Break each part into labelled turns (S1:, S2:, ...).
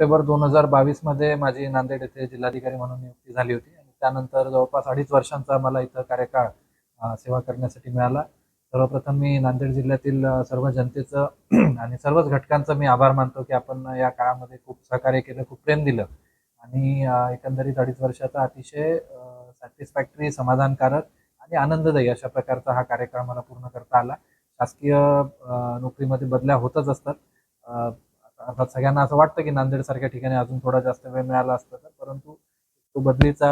S1: September दोन हजार बावीसमध्ये माझी नांदेड येथे जिल्हाधिकारी म्हणून नियुक्ती झाली होती. आणि त्यानंतर जवळपास अडीच वर्षांचा मला इथं कार्यकाळ सेवा करण्यासाठी मिळाला. सर्वप्रथम मी नांदेड जिल्ह्यातील सर्व जनतेचं आणि सर्वच घटकांचं मी आभार मानतो की आपण या काळामध्ये खूप सहकार्य केलं खूप प्रेम दिलं. आणि एकंदरीत अडीच वर्षाचा अतिशय सॅटिस्फॅक्टरी समाधानकारक आणि आनंददायी अशा प्रकारचा हा कार्यकाळ मला पूर्ण करता आला. शासकीय नोकरीमध्ये बदल्या होतच असतात. अर्थात सगळ्यांना असं वाटतं की नांदेड सारख्या ठिकाणी अजून थोडा जास्त वेळ मिळाला असता तर परंतु तो बदलीचा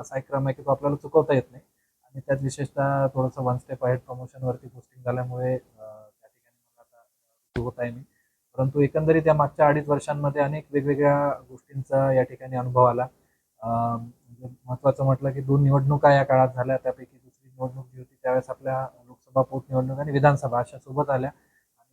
S1: असा एक क्रम आहे की तो आपल्याला चुकवता येत नाही. आणि त्यात विशेषतः थोडंसं वन स्टेप अहेड प्रमोशनवरती पोस्टिंग झाल्यामुळे त्या ठिकाणी मला आता होत आहे मी परंतु एकंदरीत या मागच्या अडीच वर्षांमध्ये अनेक वेगवेगळ्या गोष्टींचा या ठिकाणी अनुभव आला. म्हणजे महत्वाचं महत्त्वाचं म्हटलं की दोन निवडणुका या काळात झाल्या त्यापैकी दुसरी निवडणूक जी होती त्यावेळेस आपल्या लोकसभा पोटनिवडणूक आणि विधानसभा अशा सोबत आल्या.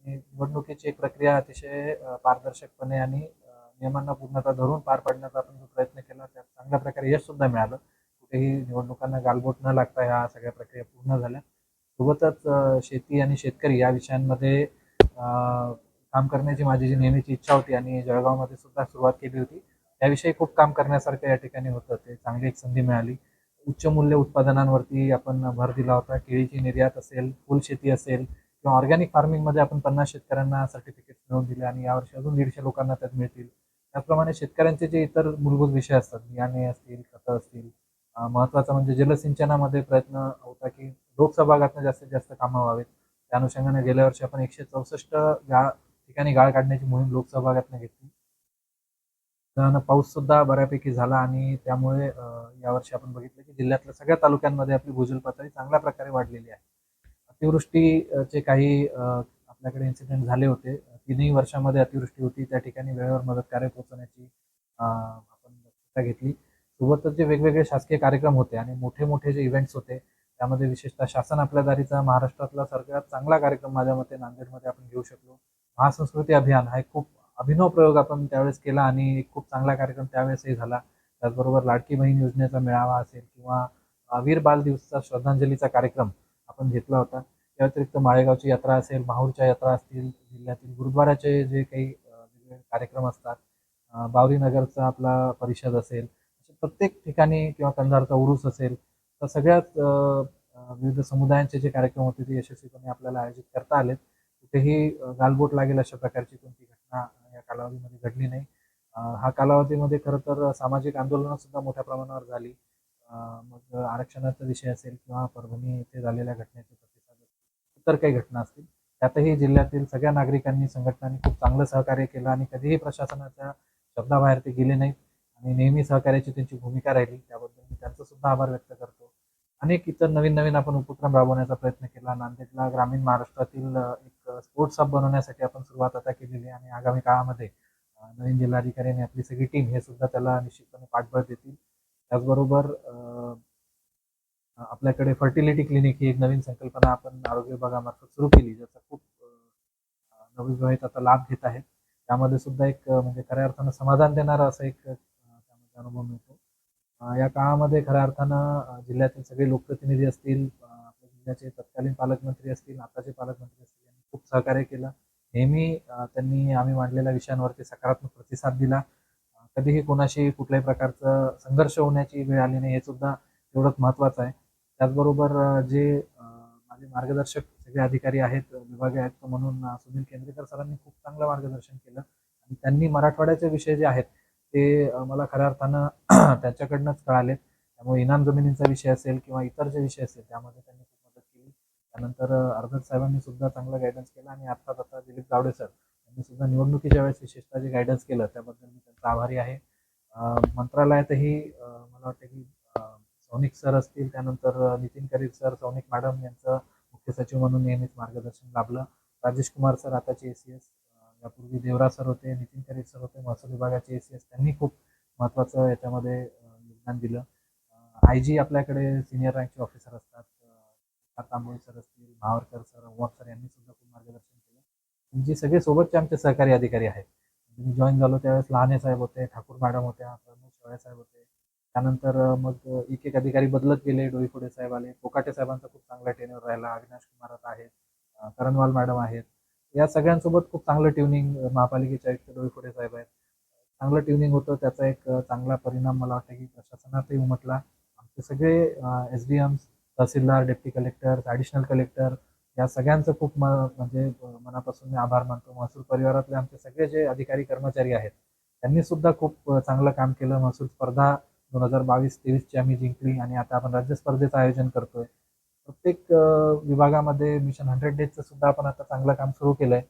S1: आणि निवडणुकीची एक प्रक्रिया अतिशय पारदर्शकपणे आणि नियमांना पूर्णतः धरून पार पाडण्याचा आपण जो प्रयत्न केला त्यात चांगल्या प्रकारे यश सुद्धा मिळालं. कुठेही निवडणुकांना गालबोट न लागता ह्या सगळ्या प्रक्रिया पूर्ण झाल्या. सोबतच शेती आणि शेतकरी या विषयांमध्ये काम करण्याची माझी जी नेहमीची इच्छा होती आणि जळगावमध्ये सुद्धा सुरुवात केली होती त्याविषयी खूप काम करण्यासारखं या ठिकाणी होतं. ते चांगली एक संधी मिळाली. उच्च मूल्य उत्पादनांवरती आपण भर दिला होता. केळीची निर्यात असेल फुलशेती असेल किंवा ऑर्गॅनिक फार्मिंगमध्ये आपण पन्नास शेतकऱ्यांना सर्टिफिकेट मिळवून दिले आणि यावर्षी अजून दीडशे लोकांना त्यात मिळतील. त्याचप्रमाणे शेतकऱ्यांचे जे इतर मूलभूत विषय असतात बियाणे असतील खतं असतील अं, महत्त्वाचं म्हणजे जलसिंचनामध्ये प्रयत्न होता की लोकसभागातनं जास्तीत जास्त कामं व्हावेत. त्या अनुषंगाने गेल्या वर्षी आपण एकशे चौसष्ट गाळ ठिकाणी गाळ काढण्याची मोहीम लोकसभागातनं घेतली. त्यानं पाऊस सुद्धा बऱ्यापैकी झाला आणि त्यामुळे यावर्षी आपण बघितलं की जिल्ह्यातल्या सगळ्या तालुक्यांमध्ये आपली भूजल पातळी चांगल्या प्रकारे वाढलेली आहे. अतिवृष्टीचे काही आपल्याकडे इन्सिडेंट झाले होते. तिन्ही वर्षामध्ये अतिवृष्टी होती. त्या ठिकाणी वेळेवर मदत कार्य पोहोचवण्याची आपण दक्षता घेतली. सोबतच जे वेगवेगळे शासकीय कार्यक्रम होते आणि मोठे मोठे जे इव्हेंट्स होते त्यामध्ये विशेषतः शासन आपल्या दारीचा महाराष्ट्रातला सगळ्यात चांगला कार्यक्रम माझ्या मते नांदेडमध्ये आपण घेऊ शकलो. महासंस्कृती अभियान हा एक खूप अभिनव प्रयोग आपण त्यावेळेस केला आणि एक खूप चांगला कार्यक्रम त्यावेळेसही झाला. त्याचबरोबर लाडकी बहीण योजनेचा मेळावा असेल किंवा वीर बाल दिवसाचा श्रद्धांजलीचा कार्यक्रम आपण घेतला होता. या व्यतिरिक्त माळेगावची यात्रा असेल माहूरच्या यात्रा असतील जिल्ह्यातील गुरुद्वाराचे जे काही वेगवेगळे कार्यक्रम असतात बावरी नगरचा आपला परिषद असेल प्रत्येक ठिकाणी किंवा कंधारचा उरूस असेल तर सगळ्याच विविध समुदायांचे जे कार्यक्रम होते ते यशस्वीपणे आपल्याला आयोजित करता आलेत. कुठेही गालबोट लागेल अशा प्रकारची कोणती घटना या कालावधीमध्ये घडली नाही. हा कालावधीमध्ये खरं तर सामाजिक आंदोलनं सुद्धा मोठ्या प्रमाणावर झाली. मग आरक्षणाचा विषय असेल किंवा परभणी येथे झालेल्या घटनेचे प्रतिसाद असेल, इतर काही घटना असतील त्यातही जिल्ह्यातील सगळ्या नागरिकांनी संघटनांनी खूप चांगलं सहकार्य केलं आणि कधीही प्रशासनाच्या शब्दाबाहेर ते गेले नाहीत आणि नेहमी सहकार्याची त्यांची भूमिका राहिली त्याबद्दल मी त्यांचा सुद्धा आभार व्यक्त करतो. अनेक इतर नवीन नवीन आपण उपक्रम राबवण्याचा प्रयत्न केला. नांदेडला ग्रामीण महाराष्ट्रातील एक स्पोर्ट्स हब बनवण्यासाठी आपण सुरुवात आता केलेली आहे आणि आगामी काळामध्ये नवीन जिल्हाधिकारी आणि आपली सगळी टीम हे सुद्धा त्याला निश्चितपणे पाठबळ देतील. त्याचबरोबर आपल्याकडे फर्टिलिटी क्लिनिक ही एक नवीन संकल्पना आपण आरोग्य विभागामार्फत सुरू केली ज्याचा खूप नवविवाहित आता लाभ घेत आहेत. त्यामध्ये सुद्धा एक म्हणजे खऱ्या अर्थानं समाधान देणारा असा एक त्यामध्ये अनुभव मिळतो. या काळामध्ये खऱ्या अर्थानं जिल्ह्यातील सगळे लोकप्रतिनिधी असतील आपल्या जिल्ह्याचे तत्कालीन पालकमंत्री असतील आताचे पालकमंत्री असतील यांनी खूप सहकार्य केलं. नेहमी त्यांनी आम्ही मांडलेल्या विषयांवरती सकारात्मक प्रतिसाद दिला. कधीही कोणाशी कुठल्याही प्रकारचं संघर्ष होण्याची वेळ आली नाही हे सुद्धा तेवढंच महत्त्वाचं आहे. त्याचबरोबर जे माझे मार्गदर्शक सगळे अधिकारी आहेत विभागीय आयुक्त म्हणून सुनील केंद्रेकर सरांनी खूप चांगलं मार्गदर्शन केलं. आणि त्यांनी मराठवाड्याचे विषय जे आहेत ते मला खऱ्या अर्थानं त्यांच्याकडनंच कळाले त्यामुळे इनाम जमिनींचा विषय असेल किंवा इतर जे विषय असेल त्यामध्ये त्यांनी खूप मदत केली. त्यानंतर अ, अर्धक साहेबांनी सुद्धा चांगलं गायडन्स केलं. आणि आत्ताच आता दिलीप गावडे सर सुद्धा निवडणुकीच्या वेळेस विशेषतः जे गायडन्स केलं त्याबद्दल मी त्यांचा आभारी आहे. मंत्रालयातही मला वाटतं की सौनिक सर असतील त्यानंतर नितीन करीर सर सौनिक मॅडम यांचं मुख्य सचिव म्हणून नेहमीच मार्गदर्शन लाभलं. राजेश कुमार सर आताचे ए सी एस यापूर्वी देवरा सर होते नितीन करीर सर होते महसूल विभागाचे ए सी एस त्यांनी खूप महत्त्वाचं याच्यामध्ये योगदान दिलं. आय जी आपल्याकडे सिनियर रँकचे ऑफिसर असतात तांबोळी सर असतील भावरकर सर ओवार सर यांनी सुद्धा खूप मार्गदर्शन जे सगळे सोबतचे आमचे सहकारी अधिकारी आहेत. मी जॉईन झालो त्यावेळेस लहाने साहेब होते ठाकूर मॅडम होत्या प्रमोद शेवाळे साहेब होते. त्यानंतर मग एक एक अधिकारी बदलत गेले. डोईफोडे साहेब आले. कोकाटे साहेबांचा खूप चांगला ट्रेनर राहिला. अविनाश कुमार आहेत. करणवाल मॅडम आहेत. या सगळ्यांसोबत खूप चांगलं ट्युनिंग महापालिकेचे आयुक्त डोईफोडे साहेब आहेत. चांगलं ट्युनिंग होतं. त्याचा एक चांगला परिणाम मला वाटतं की प्रशासनातही उमटला. आमचे सगळे S D Ms tehsildar deputy collector additional collector या सगळ्यांचं खूप म म्हणजे मनापासून मी आभार मानतो. महसूल परिवारातले आमचे सगळे जे अधिकारी कर्मचारी आहेत त्यांनी सुद्धा खूप चांगलं काम केलं. महसूल स्पर्धा दोन हजार बावीस तेवीसची आम्ही जिंकली आणि आता आपण राज्य स्पर्धेचं आयोजन करतोय. प्रत्येक विभागामध्ये मिशन हंड्रेड डेजचं सुद्धा आपण आता चांगलं काम सुरू केलंय.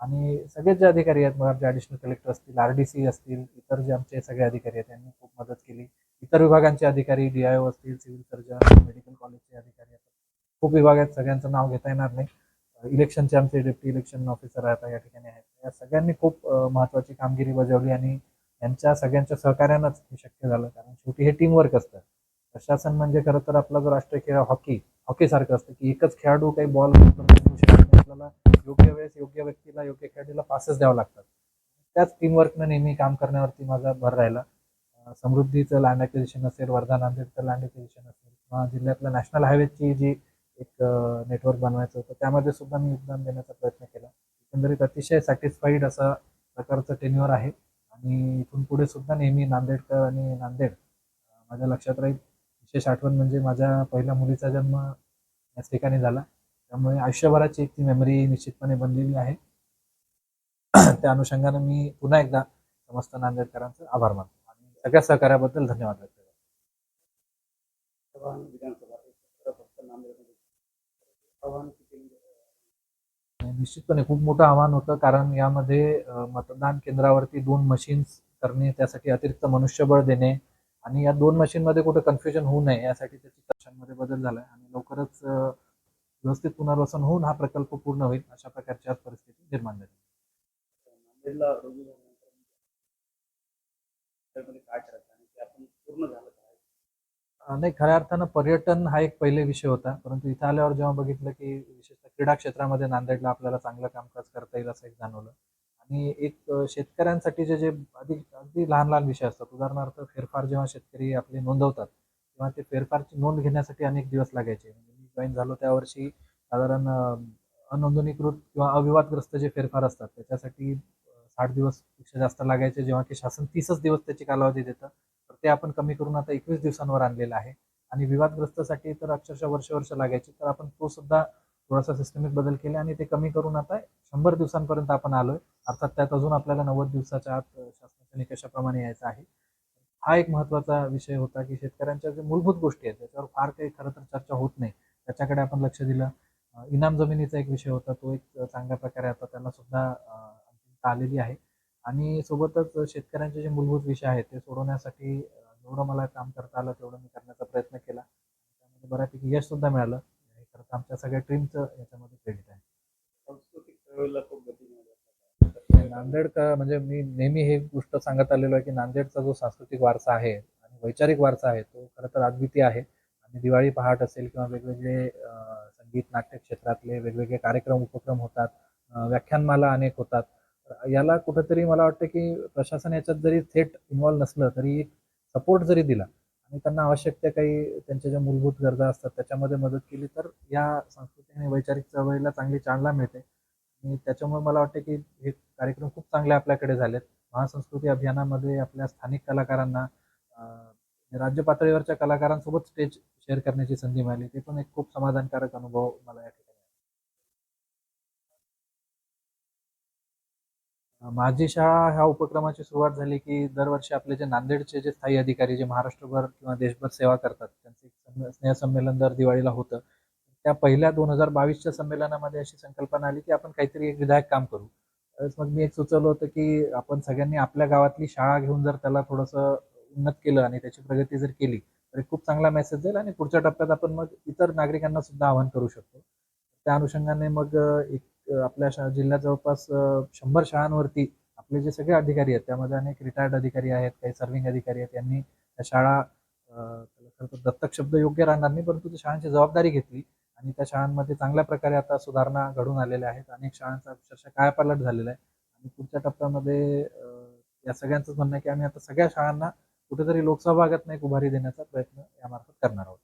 S1: आणि सगळेच जे अधिकारी आहेत मग आमचे ॲडिशनल कलेक्टर असतील आर डी सी असतील इतर जे आमचे सगळे अधिकारी आहेत त्यांनी खूप मदत केली. इतर विभागांचे अधिकारी डी आय ओ असतील सिव्हिल सर्जन मेडिकल कॉलेजचे अधिकारी आहेत खूप विभाग आहेत सगळ्यांचं नाव घेता येणार नाही. इलेक्शनचे आमचे डेप्टी इलेक्शन ऑफिसर आहेत या ठिकाणी आहेत. या सगळ्यांनी खूप महत्वाची महत्त्वाची कामगिरी बजावली आणि यांच्या सगळ्यांच्या सहकार्यानंच हे शक्य झालं. कारण शेवटी हे टीमवर्क असतं. प्रशासन म्हणजे खरं तर आपला जो राष्ट्रीय खेळ हॉकी हॉकी सारखं असतं की एकच खेळाडू काही बॉल आपल्याला योग्य वेळेस योग्य व्यक्तीला योग्य खेळाडूला पासेस द्यावं लागतात. त्याच टीमवर्कनं नेहमी काम करण्यावरती माझा भर राहिला. समृद्धीचं लँड ॲक्विजिशन असेल वर्धा नांदेडचं लँड ॲक्विजिशन असेल किंवा जिल्ह्यातल्या नॅशनल हायवेची जी एक नेटवर्क बनवायचं होतं. त्यामध्ये सुद्धा मी योगदान देण्याचा प्रयत्न केला. एकंदरीत अतिशय सॅटिस्फाईड असा प्रकारचं टेन्युअर आहे. आणि इथून पुढे सुद्धा नेहमी नांदेडकर आणि नांदेड माझ्या लक्षात राहील. विशेष आठवण म्हणजे माझ्या पहिल्या मुलीचा जन्म याच ठिकाणी झाला. त्यामुळे आयुष्यभराची एक ती मेमरी निश्चितपणे बनलेली आहे. त्या अनुषंगाने मी पुन्हा एकदा समस्त नांदेडकरांचं आभार मानतो. आणि सगळ्या सहकार्याबद्दल धन्यवाद व्यक्त करतो
S2: आव्हान विधानसभा एकत्र फक्त नांदेडमध्ये आव्हान
S1: आणि निश्चितपणे खूप मोठं आव्हान होतं कारण यामध्ये मतदान केंद्रावरती दोन मशीन्स करणे त्यासाठी अतिरिक्त मनुष्यबळ देणे आणि या दोन मशीनमध्ये कुठं कन्फ्युजन होऊ नये यासाठी त्याची कक्षांमध्ये बदल झाला आहे आणि लवकरच व्यवस्थित पुनर्वसन होऊन हा प्रकल्प पूर्ण होईल अशा प्रकारची आज परिस्थिती निर्माण झाली नाही खऱ्या अर्थानं पर्यटन हा एक पहिले विषय होता. परंतु इथं आल्यावर जेव्हा बघितलं की विशेषतः क्रीडा क्षेत्रामध्ये नांदेडला आपल्याला चांगलं कामकाज करता येईल असं एक जाणवलं. आणि एक शेतकऱ्यांसाठी जे जे अगदी अगदी लहान लहान विषय असतात. उदाहरणार्थ फेरफार जेव्हा शेतकरी आपले नोंदवतात तेव्हा ते फेरफारची नोंद घेण्यासाठी अनेक दिवस लागायचे. म्हणजे मी जॉईन झालो त्यावर्षी साधारण अनोंदणीकृत किंवा अविवादग्रस्त जे फेरफार असतात त्याच्यासाठी साठ दिवसपेक्षा जास्त लागायचे. जेव्हा की शासन तीसच दिवस त्याची कालावधी देतं. ते आपण कमी करून आता एकवीस दिवसांवर आणलेलं आहे. आणि विवादग्रस्तसाठी तर अक्षरशः वर्ष वर्ष लागायचे तर आपण तो सुद्धा थोडासा सिस्टमिक बदल केले आणि ते कमी करून आता शंभर दिवसांपर्यंत आपण आलोय. अर्थात त्यात अजून आपल्याला नव्वद दिवसाच्या आत शासनाच्या निकषाप्रमाणे यायचं आहे. हा एक महत्त्वाचा विषय होता की शेतकऱ्यांच्या जे मूलभूत गोष्टी आहेत त्याच्यावर फार काही खरं तर चर्चा होत नाही. त्याच्याकडे आपण लक्ष दिलं. इनाम जमिनीचा एक विषय होता तो एक चांगल्या प्रकारे आता त्याला सुद्धा आलेली आहे. आणि सोबतच शेतकऱ्यांचे जे मूलभूत विषय आहेत ते सोडवण्यासाठी जेवढं मला काम करता आलं तेवढं मी करण्याचा प्रयत्न केला. त्यामध्ये बऱ्यापैकी यश सुद्धा मिळालं. हे खरं तर आमच्या सगळ्या टीमचं याच्यामध्ये क्रेडिट आहे. नांदेड का म्हणजे मी नेहमी हे गोष्ट सांगत आलेलो आहे की नांदेडचा जो सांस्कृतिक वारसा आहे आणि वैचारिक वारसा आहे तो खरं तर अद्वितीय आहे. आणि दिवाळी पहाट असेल किंवा वेगवेगळे संगीत नाट्य क्षेत्रातले वेगवेगळे कार्यक्रम उपक्रम होतात. व्याख्यानमाला अनेक होतात. याला कुठंतरी मला वाटतं की प्रशासन याच्यात जरी थेट इन्व्हॉल्व नसलं तरी एक सपोर्ट जरी दिला आणि त्यांना आवश्यक त्या काही त्यांच्या ज्या मूलभूत गरजा असतात त्याच्यामध्ये मदत केली तर या सांस्कृतिक आणि वैचारिक चळवळीला चांगली चालना मिळते. आणि त्याच्यामुळे मला वाटतं की हे कार्यक्रम खूप चांगले आपल्याकडे झालेत. महासंस्कृती अभियानामध्ये आपल्या स्थानिक कलाकारांना राज्य पातळीवरच्या कलाकारांसोबत स्टेज शेअर करण्याची संधी मिळाली. ते पण एक खूप समाधानकारक अनुभव मला या ठिकाणी आहे. अं, माझी शाळा ह्या उपक्रमाची सुरुवात झाली की दरवर्षी आपले जे नांदेडचे जे स्थायी अधिकारी जे महाराष्ट्रभर किंवा देशभर सेवा करतात त्यांचं एक स्नेहसंमेलन दर दिवाळीला होतं. त्या पहिल्या दोन हजार बावीसच्या संमेलनामध्ये अशी संकल्पना आली की आपण काहीतरी एक विधायक काम करू. त्यावेळेस मग मी एक सुचवलं होतं की आपण सगळ्यांनी आपल्या गावातली शाळा घेऊन जर त्याला थोडंसं उन्नत केलं आणि त्याची प्रगती जर केली तर खूप चांगला मेसेज जाईल आणि पुढच्या टप्प्यात आपण मग इतर नागरिकांना सुद्धा आवाहन करू शकतो. त्या अनुषंगाने मग एक आपल्या शा जिल्ह्यात जवळपास शंभर शाळांवरती आपले जे सगळे अधिकारी आहेत त्यामध्ये अनेक रिटायर्ड अधिकारी आहेत काही सर्व्हिंग अधिकारी आहेत यांनी त्या शाळा खरं तर दत्तक शब्द योग्य राहणार नाही परंतु त्या शाळांची जबाबदारी घेतली आणि त्या शाळांमध्ये चांगल्या प्रकारे आता सुधारणा घडून आलेल्या आहेत. अनेक शाळांचा अक्षरशः कायापालट झालेला आहे. आणि पुढच्या टप्प्यामध्ये या सगळ्यांचंच म्हणणं आहे की आम्ही आता सगळ्या शाळांना कुठेतरी लोकसहभागात नाही उभारी देण्याचा प्रयत्न यामार्फत करणार आहोत.